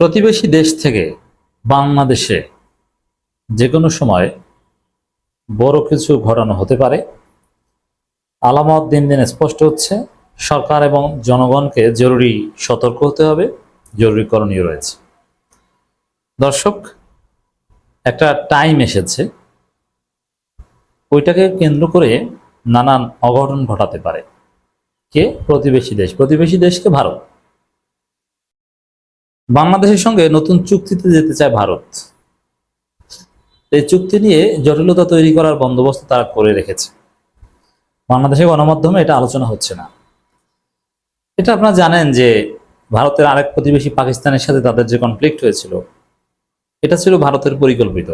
প্রতিবেশী দেশ থেকে বাংলাদেশে যে কোনো সময় বড় কিছু ঘটানো হতে পারে। আলামত দিন দিন স্পষ্ট হচ্ছে, সরকার এবং জনগণকে জরুরি সতর্ক হতে হবে, জরুরি করণীয় রয়েছে। দর্শক, একটা টাইম এসেছে, ওইটাকে কেন্দ্র করে নানান অঘটন ঘটাতে পারে। কে? প্রতিবেশী দেশ। প্রতিবেশী দেশকে ভারত। বাংলাদেশের সঙ্গে নতুন চুক্তিতে যেতে চায় ভারত। এই চুক্তি নিয়ে জটিলতা তৈরি করার বন্দোবস্ত তারা করে রেখেছে। বাংলাদেশের গণমাধ্যমে এটা আলোচনা হচ্ছে না। এটা আপনারা জানেন যে ভারতের আরেক প্রতিবেশী পাকিস্তানের সাথে তাদের যে কনফ্লিক্ট হয়েছিল, এটা ছিল ভারতের পরিকল্পিত।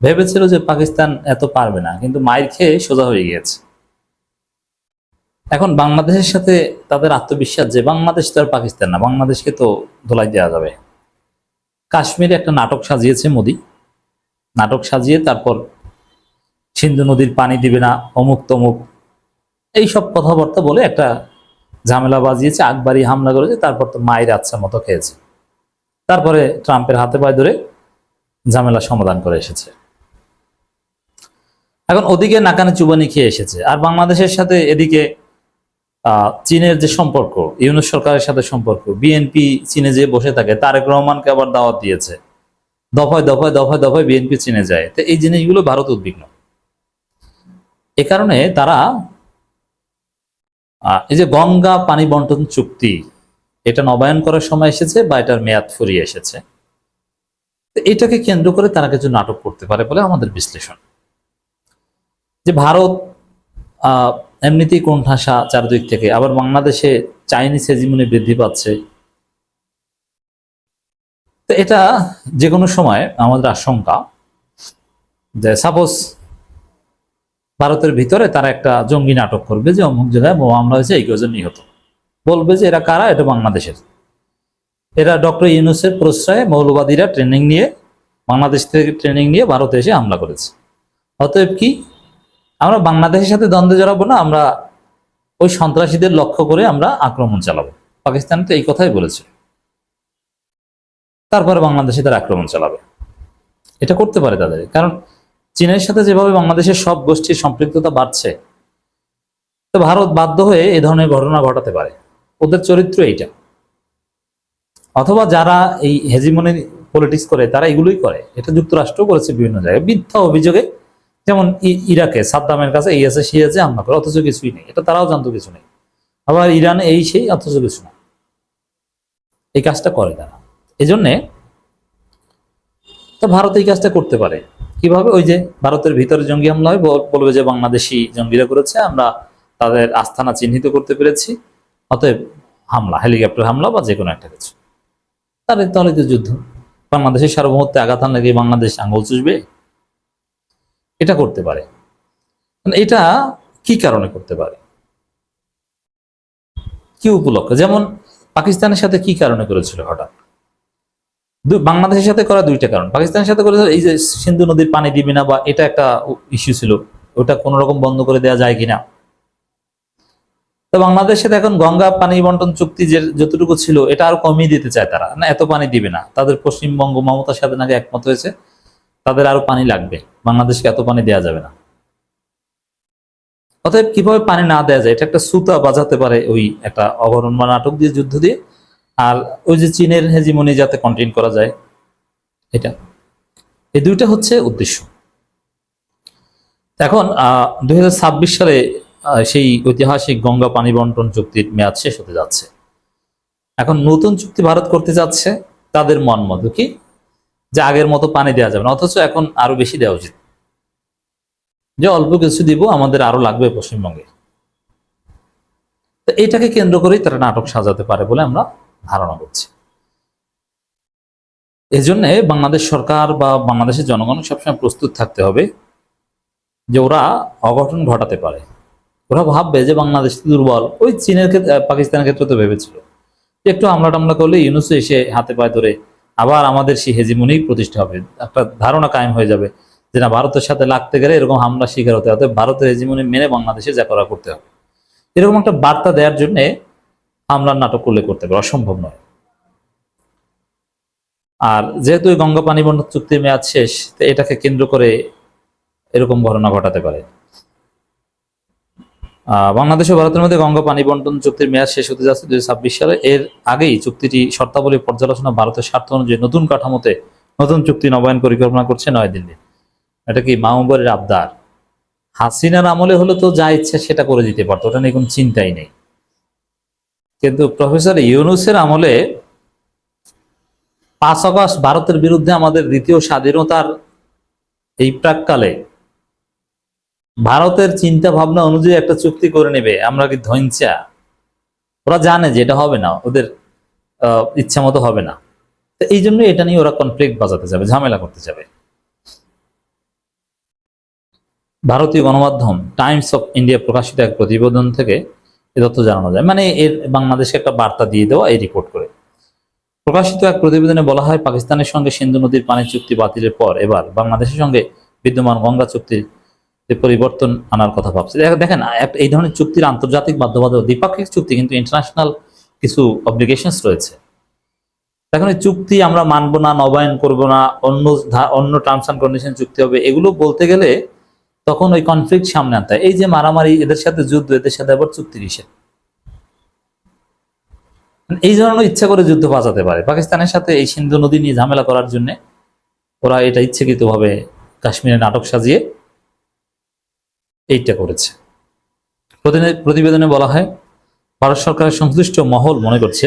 ভেবেছিল যে পাকিস্তান এত পারবে না, কিন্তু মায়ের খেয়ে সোজা হয়ে গিয়েছে। এখন বাংলাদেশের সাথে তাদের আত্মবিশ্বাস যে বাংলাদেশ তো আর পাকিস্তান না, বাংলাদেশকে তো ধোলাই দেওয়া যাবে। কাশ্মীরে একটা নাটক সাজিয়েছে মোদি। নাটক সাজিয়ে তারপর সিন্ধু নদীর পানি দিবে না, অমুক তমুক। এই সব কথাবার্তা বলে একটা ঝামেলা বাজিয়েছে আকবারি হামলা করেছে, তারপর তো মায়ের আচ্ছা মতো খেয়েছে। তারপরে ট্রাম্পের হাতে পায়ে ধরে ঝামেলা সমাধান করে এসেছে। এখন ওদিকে নাকানে চুবানি খেয়ে এসেছে। আর বাংলাদেশের সাথে এদিকে চীনের যে সম্পর্ক, ইউনুস সরকারের সাথে সম্পর্ক বিএনপি চীনে যে বসে থাকে, তারেক রহমানকে আবার দাওয়াত দিয়েছে। দফায় দফায় দফায় দফায় বিএনপি চীনে যায়। তো এই জিনিসগুলো ভারত উদ্বিগ্ন। এ কারণে তারা এই যে গঙ্গা পানি বন্টন চুক্তি, এটা নবায়ন করার সময় এসেছে বা এটার মেয়াদ ফুরিয়ে এসেছে। এটাকে কেন্দ্র করে তারা কিছু নাটক করতে পারে বলে আমাদের বিশ্লেষণ। যে ভারত এমনিতেই কোণঠাসা চারদিক থেকে। আবার বাংলাদেশে চাইনিজ হেজিমনি বৃদ্ধি পাচ্ছে। তো এটা যে কোনো সময় আমাদের আশঙ্কা যে সাপোজ ভারতের ভিতরে তারা একটা জঙ্গি নাটক করবে যে অমুক জায়গায় বোমা হামলা হয়েছে, এই কজন নিহত। বলবে যে এরা কারা? এটা বাংলাদেশের। এরা ডক্টর ইউনুসের প্রশ্রয়ে মৌলবাদীরা ট্রেনিং নিয়ে, বাংলাদেশ থেকে ট্রেনিং নিয়ে ভারতে এসে হামলা করেছে। অতএব কি? আমরা বাংলাদেশের সাথে দ্বন্দ্বে জড়াবো না, আমরা ওই সন্ত্রাসীদের লক্ষ্য করে আমরা আক্রমণ চালাবো। পাকিস্তান তো এই কথাই বলেছে। তারপরে বাংলাদেশে তারা আক্রমণ চালাবে। এটা করতে পারে তাদের। কারণ চীনের সাথে যেভাবে বাংলাদেশের সব গোষ্ঠীর সম্পৃক্ততা বাড়ছে, তো ভারত বাধ্য হয়ে এ ধরনের ঘটনা ঘটাতে পারে। ওদের চরিত্র এইটা। অথবা যারা এই হেজিমনি পলিটিক্স করে, তারা এগুলোই করে। এটা যুক্তরাষ্ট্র করেছে বিভিন্ন জায়গায়। মিথ্যা অভিযোগে যেমন ইরাকে সাদ্দামের কাছে এই আছে, সেই আছে হামলা করে, অথচ কিছুই নেই। এটা তারাও জানতো কিছু নেই। আবার ইরানে এই সেই, অথচ কিছু না। এই কাজটা করে তারা। এই জন্যে তো ভারত এই কাজটা করতে পারে। কীভাবে? ওই যে ভারতের ভিতরে জঙ্গি হামলা হয়, বল- বলবে যে বাংলাদেশি জঙ্গিরা করেছে, আমরা তাদের আস্থানা চিহ্নিত করতে পেরেছি। অতএব হামলা, হেলিকপ্টার হামলা বা যে কোনো একটা কিছু। তাহলে তাহলে তো যুদ্ধ। বাংলাদেশের সার্বভৌমত্বে আঘাত হানলে কি বাংলাদেশ আঙ্গুল চুষবে? এটা করতে পারে। মানে এটা কি কারণে করতে পারে? কি উপলক্ষ? যেমন পাকিস্তানের সাথে কি কারণে করেছিল হঠাৎ? বাংলাদেশের সাথে করা দুইটা কারণ। পাকিস্তানের সাথে করেছিল, এই যে সিন্ধু নদীর পানি দিবি না বা এটা একটা ইস্যু ছিল, ওটা কোনো রকম বন্ধ করে দেওয়া যায় কিনা? তো বাংলাদেশের সাথে এখন গঙ্গা পানি বন্টন চুক্তি যে যতটুকু ছিল, এটা আরও কমিয়ে দিতে চায় তারা। না, এত পানি দিবে না। তাদের পশ্চিমবঙ্গ মমতার সাথে নাকি একমত হয়েছে। তাদের আরও পানি লাগবে। বাংলাদেশকে এত পানি দেওয়া যাবে না। অতএব কীভাবে পানি না দেওয়া যায়? এটা একটা সুতা বাজাতে পারে ওই একটা অবরণ বা নাটক দিয়ে, যুদ্ধ দিয়ে। আর ওই যে চীনের হেজিমনি যাতে কন্টেন করা যায়, এটা। এই দুইটা হচ্ছে উদ্দেশ্য। এখন দুই সালে সেই ঐতিহাসিক গঙ্গা পানি বন্টন চুক্তির মেয়াদ শেষ হতে যাচ্ছে। এখন নতুন চুক্তি ভারত করতে যাচ্ছে, তাদের মন মতো কি যে আগের মতো পানি দেওয়া যাবে না, অথচ এখন আরও বেশি দেওয়া উচিত। যে অল্প কিছু দিব, আমাদের আরও লাগবে পশ্চিমবঙ্গে। তো এটাকে কেন্দ্র করেই তারা নাটক সাজাতে পারে বলে আমরা ধারণা করছি। এই জন্যে বাংলাদেশ সরকার বা বাংলাদেশের জনগণ সবসময় প্রস্তুত থাকতে হবে যে ওরা অঘটন ঘটাতে পারে। ওরা ভাববে যে বাংলাদেশ দুর্বল। ওই চীনের ক্ষেত্রে, পাকিস্তানের ক্ষেত্রে তো ভেবেছিল। একটু হামলা টামলা করলে ইউনুস এসে হাতে পায়ে ধরে আবার আমাদের সেই হেজিমনি প্রতিষ্ঠা হবে। একটা ধারণা কায়েম হয়ে যাবে যে না, ভারতের সাথে লাগতে গেলে এরকম হামলা শিকার হতে হবে ভারতের হেজিমনি মেনে বাংলাদেশে যা করা করতে হবে। এরকম একটা বার্তা দেওয়ার জন্য হামলার নাটক করলে করতে পারে অসম্ভব নয়। আর যেহেতু গঙ্গা পানি বন্টন চুক্তির মেয়াদ শেষ, তো এটাকে কেন্দ্র করে এরকম ঘটনা ঘটাতে পারে। বাংলাদেশ ও ভারতের মধ্যে গঙ্গা পানি বন্টন চুক্তির মেয়াদ শেষ হতে যাচ্ছে দুই ছাব্বিশ সালে। এর আগেই চুক্তিটি শর্তাবলী পর্যালোচনা ভারতের স্বার্থ অনুযায়ী নতুন কাঠামোতে নতুন চুক্তি নবায়ন পরিকল্পনা করছে নয়াদিল্লি। এটা কি মাহবুবের আবদার? হাসিনার আমলে হলে তো যা ইচ্ছা সেটা করে দিতে পারতো, ওটা নিয়ে কোনো চিন্তাই নেই। কিন্তু প্রফেসর ইউনুসের আমলে পাঁচ আগস্ট ভারতের বিরুদ্ধে আমাদের দ্বিতীয় স্বাধীনতার এই প্রাককালে ভারতের চিন্তা ভাবনা অনুযায়ী একটা চুক্তি করে নেবে, আমরা কি ধৈঞ্চা ওরা জানে যে এটা হবে না, ওদের ইচ্ছা মতো হবে না। তো এই জন্য এটা নিয়ে ওরা কনফ্লিক্ট বাজাতে যাবে, ঝামেলা করতে যাবে। ভারতীয় গণমাধ্যম টাইমস অফ ইন্ডিয়া প্রকাশিত এক প্রতিবেদন থেকে এ তথ্য জানানো যায়। মানে এর বাংলাদেশকে একটা বার্তা দিয়ে দেওয়া এই রিপোর্ট করে। প্রকাশিত এক প্রতিবেদনে বলা হয়, পাকিস্তানের সঙ্গে সিন্ধু নদীর পানি চুক্তি বাতিলের পর এবার বাংলাদেশের সঙ্গে বিদ্যমান গঙ্গা চুক্তির যে পরিবর্তন আনার কথা ভাবছে। দেখেন এই ধরনের চুক্তির আন্তর্জাতিক বাধ্যবাধকতা দ্বিপাক্ষিক চুক্তি কিন্তু ইন্টারন্যাশনাল কিছু অব্লিগেশনস রয়েছে। এখন এই চুক্তি আমরা মানবো না, নবায়ন করব না, অন্য অন্য টার্মস অ্যান্ড কন্ডিশন চুক্তি হবে, এগুলো বলতে গেলে তখন ওই কনফ্লিক্ট সামনে আনতে এই যে মারামারি, এদের সাথে যুদ্ধ, এদের সাথে আবার চুক্তি নিষেধ। এই ধরনের ইচ্ছা করে যুদ্ধ বাঁচাতে পারে। পাকিস্তানের সাথে এই সিন্ধু নদী নিয়ে ঝামেলা করার জন্য ওরা এটা ইচ্ছাকৃতভাবে কাশ্মীরে নাটক সাজিয়ে এইটা করেছে। প্রতিবেদনে বলা হয়, ভারত সরকারের সংশ্লিষ্ট মহল মনে করছে,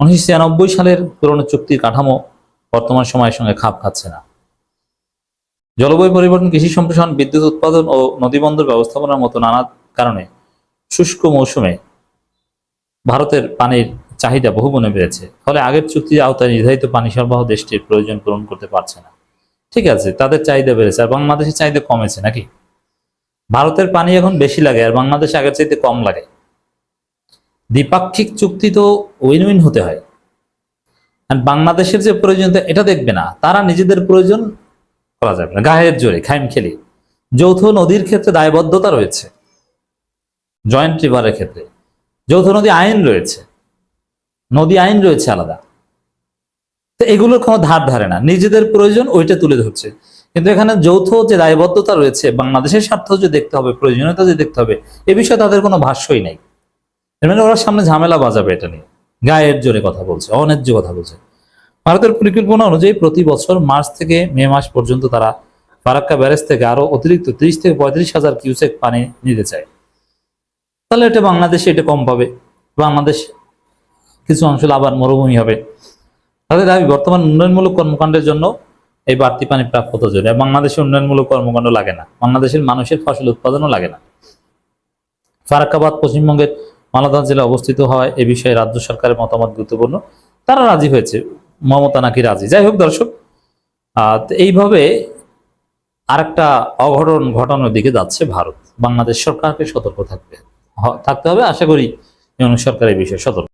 উনিশশো ছিয়ানব্বই সালের পুরনো চুক্তির কাঠামো বর্তমান সময়ের সঙ্গে খাপ খাচ্ছে না। জলবায়ু পরিবর্তন, কৃষি সম্প্রসারণ, বিদ্যুৎ উৎপাদন ও নদীবন্দর ব্যবস্থাপনার মতো নানা কারণে শুষ্ক মৌসুমে ভারতের পানির চাহিদা বহু বহুগুণে বেড়েছে। ফলে আগের চুক্তির আওতায় নির্ধারিত পানি সরবরাহ দেশটির প্রয়োজন পূরণ করতে পারছে না। ঠিক আছে, তাদের চাহিদা বেড়েছে, আর বাংলাদেশের চাহিদা কমেছে নাকি? ভারতের পানি এখন বেশি লাগে আর বাংলাদেশে আগের চাইতে কম লাগে। দ্বিপাক্ষিক চুক্তি তো উইন উইন হতে হয়। বাংলাদেশের যে প্রয়োজনীয়তা, এটা দেখবে না। তারা নিজেদের প্রয়োজন করা যাবে না। গায়ের জোরে, খাইম খেলি। যৌথ নদীর ক্ষেত্রে দায়বদ্ধতা রয়েছে। জয়েন্ট রিভারের ক্ষেত্রে। যৌথ নদী আইন রয়েছে। নদী আইন রয়েছে আলাদা। তো এগুলোর কোনো ধার ধারে না। নিজেদের প্রয়োজন ওইটা তুলে ধরছে। কিন্তু এখানে যৌথ যে দায়বদ্ধতা রয়েছে, বাংলাদেশের স্বার্থ যে দেখতে হবে, প্রয়োজনীয়তা যে দেখতে হবে, এ বিষয়ে তাদের কোনো ভাষ্যই নাই। মানে ওরা সামনে ঝামেলা বাজাবে এটা নিয়ে। গায়ের জোরে কথা বলছে অন্যায্য কথা বলছে। ভারতের পরিকল্পনা অনুযায়ী প্রতি বছর মার্চ থেকে মে মাস পর্যন্ত তারা ফারাক্কা ব্যারেজ থেকে আরও অতিরিক্ত ত্রিশ থেকে পঁয়ত্রিশ হাজার কিউসেক পানি নিতে চায়। তাহলে এটা বাংলাদেশে এটা কম পাবে। বাংলাদেশ কিছু অংশ আবার মরুভূমি হবে। তাদের দাবি, বর্তমান উন্নয়নমূলক কর্মকাণ্ডের জন্য এই বাড়তি পানি প্রাপ্যতা জন্য বাংলাদেশে উন্নয়নমূলক কর্মকাণ্ড লাগে না। বাংলাদেশের মানুষের ফসল উৎপাদনও লাগে না। ফারাক্কাবাদ পশ্চিমবঙ্গের মালাদা জেলা অবস্থিত হওয়ায় এ বিষয়ে রাজ্য সরকারের মতামত গুরুত্বপূর্ণ। তারা রাজি হয়েছে। মমতা নাকি রাজি? যাই হোক দর্শক এইভাবে আরেকটা অঘটন ঘটানোর দিকে যাচ্ছে ভারত। বাংলাদেশ সরকারকে সতর্ক থাকবে। থাকতে হবে। আশা করি সরকার এই বিষয়ে সতর্ক।